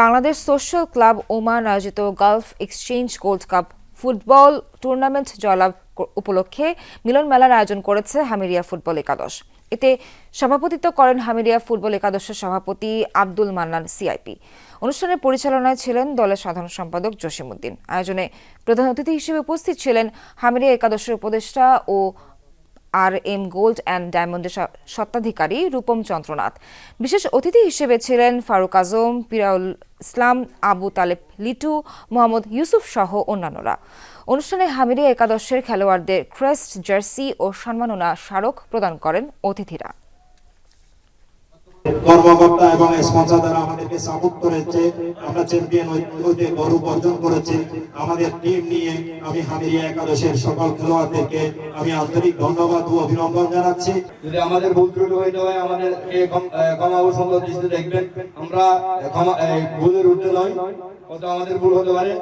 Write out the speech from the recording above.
Bangladesh social club Oman আয়োজিত Gulf exchange gold cup football tournament জয়লাভ উপলক্ষে মিলন মেলার আয়োজন করেছে হামিরিয়া ফুটবল একাদশ। এতে সভাপতিত্ব করেন হামিরিয়া ফুটবল একাদশের সভাপতি আব্দুল মান্নান সিআইপি অনুষ্ঠানের পরিচালনায় ছিলেন দলের সাধারণ সম্পাদক জসিমউদ্দিন। আয়োজনে প্রধান অতিথি হিসেবে উপস্থিত ছিলেন হামিরিয়া একাদশের উপদেষ্টা ও আর এম গোল্ড অ্যান্ড ডায়মন্ডের স্বত্বাধিকারী রূপম চন্দ্রনাথ। বিশেষ অতিথি হিসেবে ছিলেন ফারুক আজম, পিরাউল ইসলাম, আবু তালেব লিটু, মোহাম্মদ ইউসুফ সহ অন্যান্যরা। অনুষ্ঠানে হামিরিয়া একাদশের খেলোয়াড়দের ক্রেস্ট জার্সি ও সম্মাননা স্মারক প্রদান করেন অতিথিরা। কর্মকর্তা এবং স্পন্সর দ্বারা আমাদেরকে সাপোর্ট করেছে। আমরা চ্যাম্পিয়ন হইতে গৌরব অর্জন করেছি। আমাদের টিম নিয়ে আমি হামিরিয়া একাদশের সকল খেলোয়াড়দেরকে আমি আন্তরিক ধন্যবাদ ও অভিনন্দন জানাচ্ছি। যদি আমাদের ভুল ত্রুটি হইতে হয়, আমাদেরকে ক্ষম- ও সুন্দর দৃষ্টি দেখবেন। আমরা ভুলের উঠতে নয় হয়তো আমাদের ভুল হতে পারে।